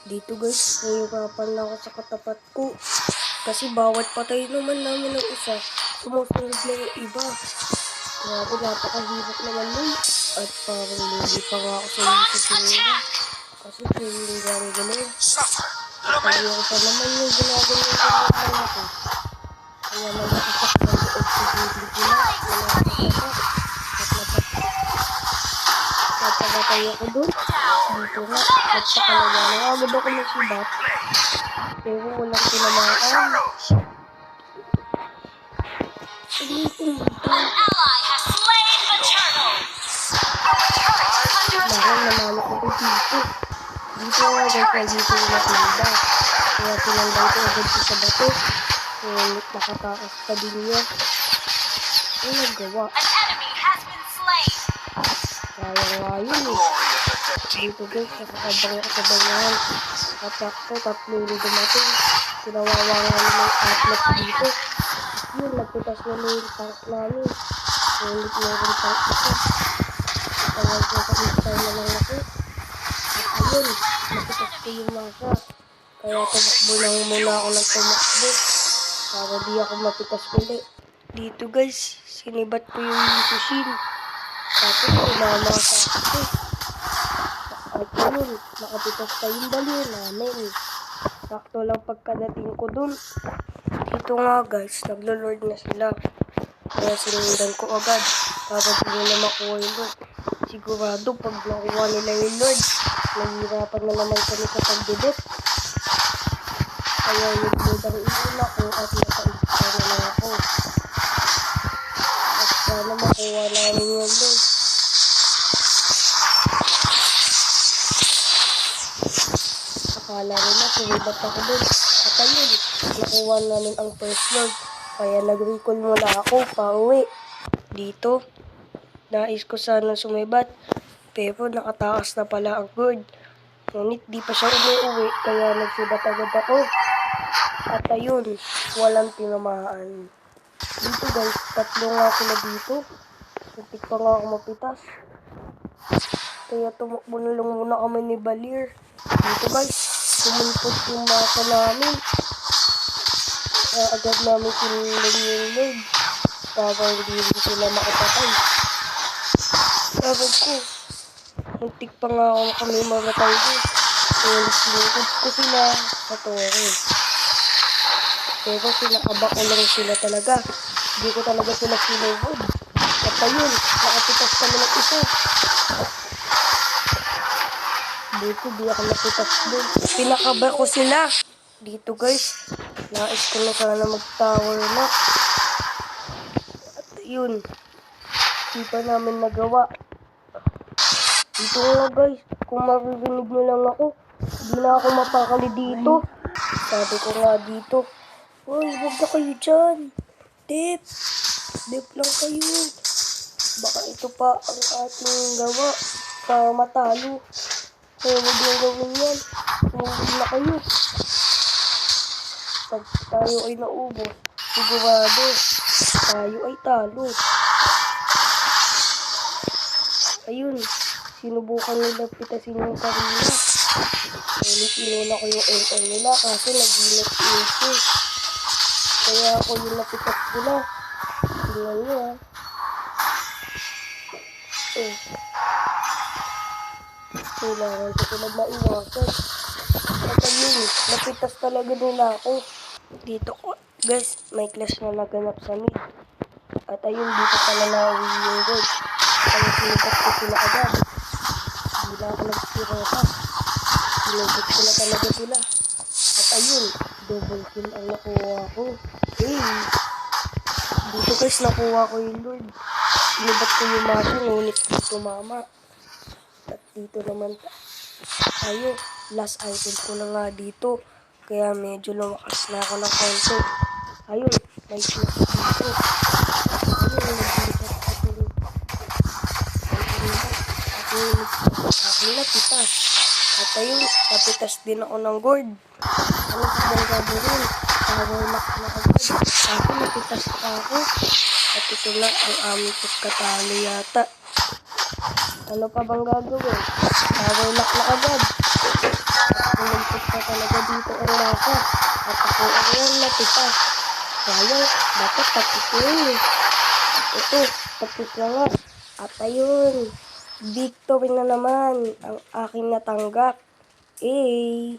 Dito guys, nahihirapan na ako sa katapat ko. Kasi bawat patay naman namin ng isa, sumusunod na yung iba. Grabe, napakahirap naman nun. At parang hindi pa nga ako sa isip nila. Kasi hindi gano'n gano'n. Kaya ko pa naman yung ginagawa ng ganyan ako. Kaya nagkakasak ng loob sa gilid nila. Wala ako kapat. At napat Napagapay ako dun. Dito nga. Nagpakalawa na agad ako nasibat. Pero walang turtle. Mahal nanalo ko dito. Dito nga guys, na dito yung natinda. Kaya tinanggal ko agad siya sa bato. Ngunit nakatakas pa din niya. Ano nagawa? Kaya nga yun eh. Dito guys, nakakabang ako sa bangahan. At ako, tatlo yung dumating. Sinawawa nga naman yung atlet dito. Yun, nagpitas na na yung tank namin. Ngunit meron tank isa. Tawag ko sa tayo na lang ako. At ayun, napitas ko yung masa. Kaya tumakbo lang muna ako ng tumakbo. Para di ako mapitas ulit. Dito guys, sinibat ko yung Sushin. Tapos tumama sa ako. At nakapitas pa yung baliw namin. Sakto lang pagkadating ko dun. Dito nga guys, naglo-lord na sila. Kaya sinundan ko agad para di nila makuha yung lord. Sigurado pag nakuha nila yung lord, nahihirapan na naman kami sa pagdidip. Kaya yung lord ang iuna ko at nakaigta Akala nila sumibat ako dun. At ayun, nakuha namin ang first lord. Kaya nag-recall muna ako pa uwi. Dito, nais ko sana sumibat. Pero nakatakas na pala ang bird. Ngunit di pa siya umuwi, kaya nagsibat agad ako. At ayun, walang tinamaan. Dito guys, tatlo nga ako na dito. Muntik pa nga ako mapitas. Kaya tumakbo na lang muna kami ni Balir. Dito guys, sumulpot yung mata namin. Kaya agad namin sinulan yung leg. Para hindi rin sila makapatay. Sabi ko, muntik pa nga ako kami mamatay ko. Kaya sinugod ko sila sa tore. Pero sinakaba ko lang sila talaga. Hindi ko talaga sila sinugod. At ayun, nakapitas kami ng isa. Dito, di ako napitas doon. Pinakaba ko sila. Dito guys, nais ko na sana mag-tower na. At yun, di pa namin nagawa. Dito nga guys, kung maririnig nyo lang ako, di na ako mapakali dito. Sabi ko nga dito, Uy, huwag na kayo dyan. Dip, dip lang kayo. Baka ito pa ang ating gawa para matalo. Kaya huwag nang gawin yan. Huwag na kayo. Pag tayo ay naubos, sigurado, tayo ay talo. Ayun, sinubukan nila pitasin yung karina. Ulit inuna ko yung LL nila kasi nagilat ito. Kaya ako yung napitas nila. Tingnan nyo ah. Eh. Kailangan ko sila maiwasan. At ayun, napitas talaga nila ako. Dito ko, guys, may clash na naganap sa mid. At ayun, dito pala nauwi yung gold. Kaya sinikat ko sila agad. Hindi na ako nagsirota. Sinugot ko na talaga sila. At ayun, double kill ang nakuha ko. Hey! Dito guys, nakuha ko yung lord. Sinibat ko yung masa, ngunit di tumama. Dito naman, ayun, last item ko na nga dito. Kaya medyo lumakas na ako ng konti. Ayun, may shoot dito. Ayun, naglipat rin. Ayun, ako napitas. At ayun, napitas din ako ng gourd. Ano sa bang gagawin? Lock na agad. Ako napitas ako. At ito na ang aming pagkatalo yata. Ano pa bang gagawin? Lock na agad. At kunin ko pa. At ako ang yung natita. Sayang, dapat tapos yun. Ito, tapos na nga. At ayun, victory na naman ang aking natanggap. Eh,